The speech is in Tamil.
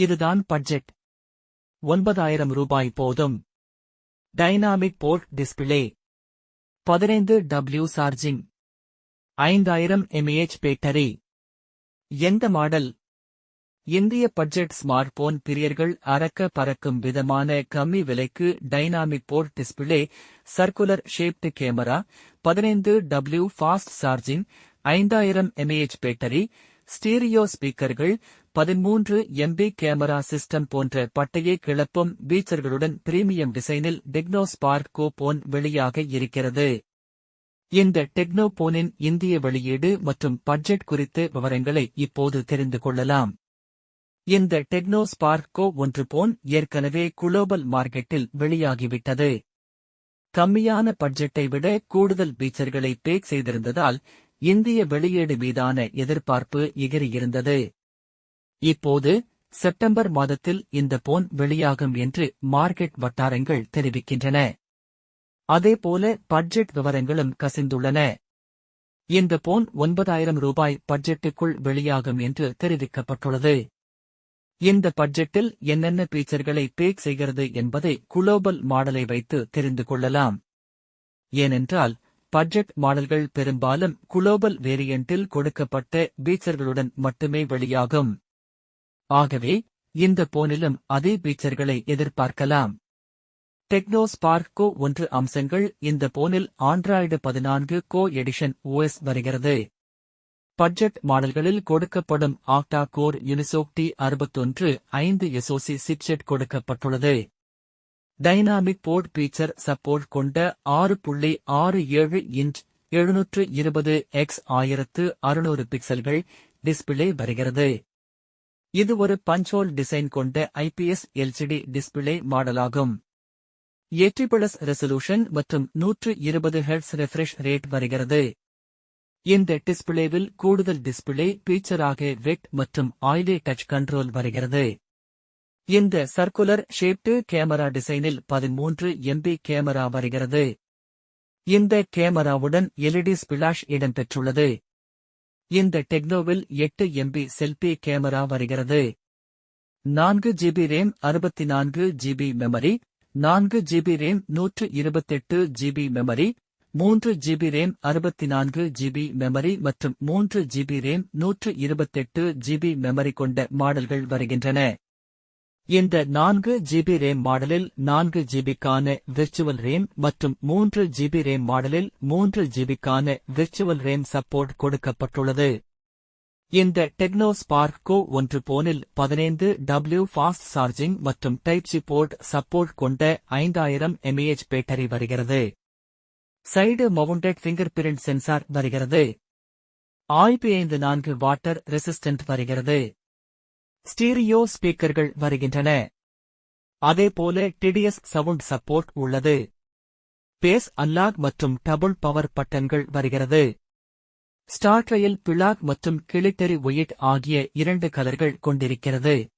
இதுதான் பட்ஜெட். ஒன்பதாயிரம் ரூபாய் போதும். Dynamic port display. பதினைந்து டபிள்யூ சார்ஜிங். ஐந்தாயிரம் எம்ஏஹெச் பேட்டரி. எந்த மாடல்? இந்திய பட்ஜெட் ஸ்மார்ட் போன் பிரியர்கள் அறக்க பறக்கும் விதமான கம்மி விலைக்கு dynamic port display circular shaped camera பதினைந்து டபிள்யூ ஃபாஸ்ட் சார்ஜிங் ஐந்தாயிரம் M A H battery stereo ஸ்பீக்கர்கள் பதிமூன்று எம்பி கேமரா சிஸ்டம் போன்ற பட்டையை கிளப்பும் பீச்சர்களுடன் பிரீமியம் டிசைனில் டெக்னோ ஸ்பார்க் கோ போன் வெளியாக இருக்கிறது. இந்த டெக்னோ போனின் இந்திய வெளியீடு மற்றும் பட்ஜெட் குறித்த விவரங்களை இப்போது தெரிந்து கொள்ளலாம். இந்த டெக்னோ ஸ்பார்க்கோ ஒன்று போன் ஏற்கனவே குளோபல் மார்க்கெட்டில் வெளியாகிவிட்டது. கம்மியான பட்ஜெட்டை விட கூடுதல் பீச்சர்களை பேக் செய்திருந்ததால் இந்திய வெளியீடு மீதான எதிர்பார்ப்பு எகிரியிருந்தது இப்போது செப்டம்பர் மாதத்தில் இந்த போன் வெளியாகும் என்று மார்க்கெட் வட்டாரங்கள் தெரிவிக்கின்றன. அதேபோல பட்ஜெட் விவரங்களும் கசிந்துள்ளன. இந்த போன் ஒன்பதாயிரம் ரூபாய் பட்ஜெட்டுக்குள் வெளியாகும் என்று தெரிவிக்கப்பட்டுள்ளது. இந்த பட்ஜெட்டில் என்னென்ன ஃபீச்சர்களை பேக் செய்கிறது என்பதை குளோபல் மாடலை வைத்து தெரிந்து கொள்ளலாம். ஏனென்றால் பட்ஜெட் மாடல்கள் பெரும்பாலும் குளோபல் வேரியண்டில் கொடுக்கப்பட்ட பீச்சர்களுடன் மட்டுமே வெளியாகும். ஆகவே இந்த போனிலும் அதே பீச்சர்களை எதிர்பார்க்கலாம். டெக்னோ ஸ்பார்க் கோ ஒன்று அம்சங்கள் இந்த போனில் ஆண்ட்ராய்டு பதினான்கு கோ எடிஷன் ஓஎஸ் வருகிறது. பட்ஜெட் மாடல்களில் கொடுக்கப்படும் ஆக்டா கோர் யூனிசோக் டி அறுபத்தொன்று ஐந்து எசோசி சிப்செட் கொடுக்கப்பட்டுள்ளது. டைனாமிக் போர்ட் பீச்சர் சப்போர்ட் கொண்ட ஆறு புள்ளி ஆறு ஏழு இன்ச் எழுநூற்று இருபது எக்ஸ் ஆயிரத்து அறுநூறு பிக்சல்கள் டிஸ்பிளே வருகிறது. இது ஒரு பஞ்சோல் டிசைன் கொண்ட I P S L C D display மாடலாகும். H D plus resolution மற்றும் நூற்று இருபது ஹெர்ட்ஸ் ரெஃப்ரெஷ் ரேட் வருகிறது. இந்த டிஸ்பிளேவில் கூடுதல் டிஸ்பிளே பீச்சராக வெட் மற்றும் ஆயிலே டச் கண்ட்ரோல் வருகிறது. இந்த சர்க்குலர் ஷேப்டு கேமரா டிசைனில் பதிமூன்று எம்பி கேமரா வருகிறது. இந்த கேமராவுடன் எல்இடி ஸ்பிளாஷ் இடம்பெற்றுள்ளது இந்த டெக்னோவில் எட்டு எம்பி செல்பி கேமரா வருகிறது. நான்கு ஜிபி ரேம் அறுபத்தி நான்கு ஜிபி மெமரி நான்கு ஜிபி ரேம் நூற்று இருபத்தெட்டு ஜிபி மெமரி மூன்று ஜிபி ரேம் அறுபத்தி நான்கு ஜிபி மெமரி மற்றும் மூன்று ஜிபி ரேம் நூற்று இருபத்தெட்டு ஜிபி மெமரி கொண்ட மாடல்கள் வருகின்றன. இந்த நான்கு ஜிபி ரேம் மாடலில் நான்கு ஜிபிக்கான விர்ச்சுவல் ரேம் மற்றும் மூன்று ஜிபி ரேம் மாடலில் மூன்று ஜிபிக்கான விர்ச்சுவல் ரேம் சப்போர்ட் கொடுக்கப்பட்டுள்ளது. இந்த டெக்னோ ஸ்பார்க் கோ ஒன்று போனில் பதினைந்து டபிள்யூ ஃபாஸ்ட் சார்ஜிங் மற்றும் டைப் சி போர்ட் சப்போர்ட் கொண்ட ஐந்தாயிரம் எம்ஏஹெச் பேட்டரி வருகிறது. Side mounted fingerprint sensor வருகிறது ஆய்வு ஐந்து நான்கு வாட்டர் ரெசிஸ்டன்ட் வருகிறது. ஸ்டீரியோ ஸ்பீக்கர்கள் வருகின்றன. அதேபோல டிடிஎஸ் சவுண்ட் சப்போர்ட் உள்ளது. பேஸ் அல்லாக் மற்றும் டபுள் பவர் பட்டன்கள் வருகிறது. ஸ்டார்ட்ரையில் பிளாக் மற்றும் கிளிட்டரி ஒயிட் ஆகிய இரண்டு கலர்கள் கொண்டிருக்கிறது.